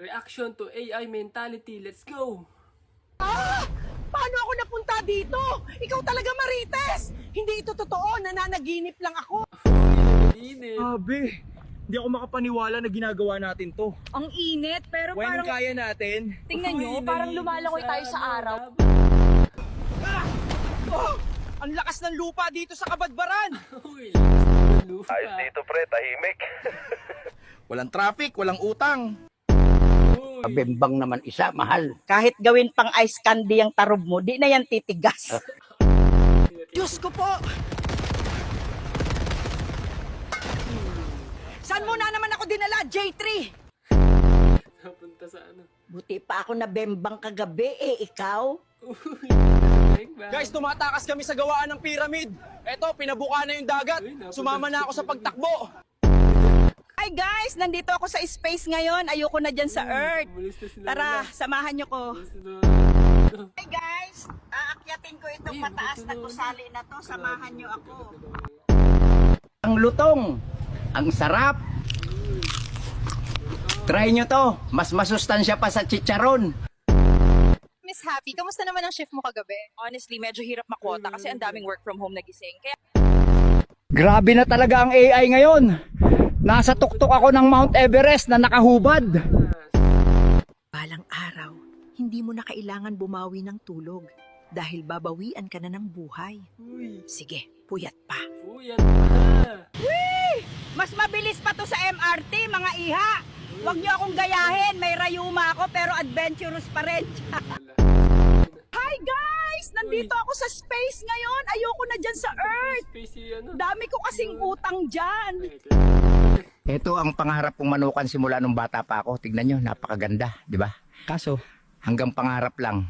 Reaction to AI mentality. Let's go! Ah! Paano ako napunta dito? Ikaw talaga Marites! Hindi ito totoo, nananaginip lang ako. Init. Sabi, hindi ako makapaniwala na ginagawa natin to. Ang init, pero When parang, kaya natin, tingnan nyo, parang lumalangoy tayo sa araw. Oh, ang lakas ng lupa dito sa Kabadbaran! Uy, lakas ng lupa. Ayos dito pre, tahimik. walang traffic, walang utang. Uy, Bembang naman isa, mahal. Kahit gawin pang ice candy ang tarob mo, di na yan titigas. Diyos ko po! Saan mo na naman ako dinala, J3? Napunta sa ano. Buti pa ako na bembang kagabi, eh ikaw? Guys, tumatakas kami sa gawaan ng pyramid. Eto, pinabuka na yung dagat. Sumama na ako sa pagtakbo. Guys, nandito ako sa space ngayon. Ayoko na dyan sa Earth. Na sila. Tara, samahan nyo ko. Hi guys, aakyatin ko itong mataas na gusali na to. Samahan nyo ako. Ang lutong, ang sarap. Try nyo to, mas masustansya pa sa chicharon. Miss Happy, kamusta naman ang shift mo kagabi? Honestly, medyo hirap makwota kasi ang daming work from home nagising. Kaya Grabe na talaga ang AI ngayon. Nasa tuktok ako ng Mount Everest na nakahubad. Balang araw, hindi mo na kailangan bumawi ng tulog dahil babawian ka na ng buhay. Uy, Sige, puyat pa. uy, yan pa. mas mabilis pa to sa MRT, mga iha. Huwag nyo akong gayahin. May rayuma ako pero adventurous pa rin. Nandito ako sa space ngayon. Ayoko na dyan sa Earth. Ano. Dami ko kasing utang dyan. Ito ang pangarap kong manukan simula nung bata pa ako. Tignan nyo, napakaganda, di ba? Kaso, hanggang pangarap lang.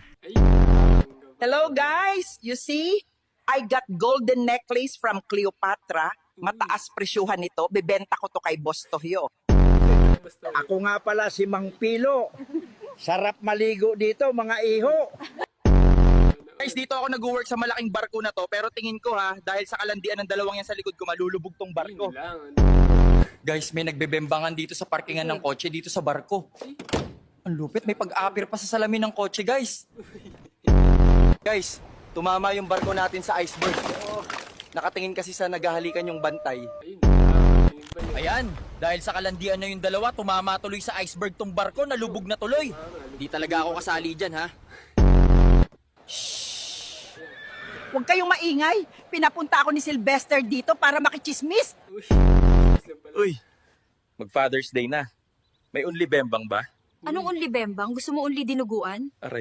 Hello guys! You see? I got golden necklace from Cleopatra. Mataas presyuhan nito. Bebenta ko to kay Boss Tohyo. Ako nga pala si Mang Pilo. Sarap maligo dito, mga iho. Guys, dito ako nag-work sa malaking barko na to. Pero tingin ko ha, dahil sa kalandian ng dalawang yan sa likod ko, malulubog tong barko. Guys, may nagbebembangan dito sa parkingan ng kotse dito sa barko. Ang lupit, may pag-apir pa sa salamin ng kotse, guys. Guys, tumama yung barko natin sa iceberg. Nakatingin kasi sa naghahalikan yung bantay. Ayan, dahil sa kalandian na yung dalawa, tumama tuloy sa iceberg tong barko, nalubog na tuloy. Di talaga ako kasali dyan ha. Huwag kayong maingay. Pinapunta ako ni Sylvester dito para makichismis. Uy. Uy, mag-Father's Day na. May unli bembang ba? Anong unli bembang? Gusto mo unli dinuguan? Aray.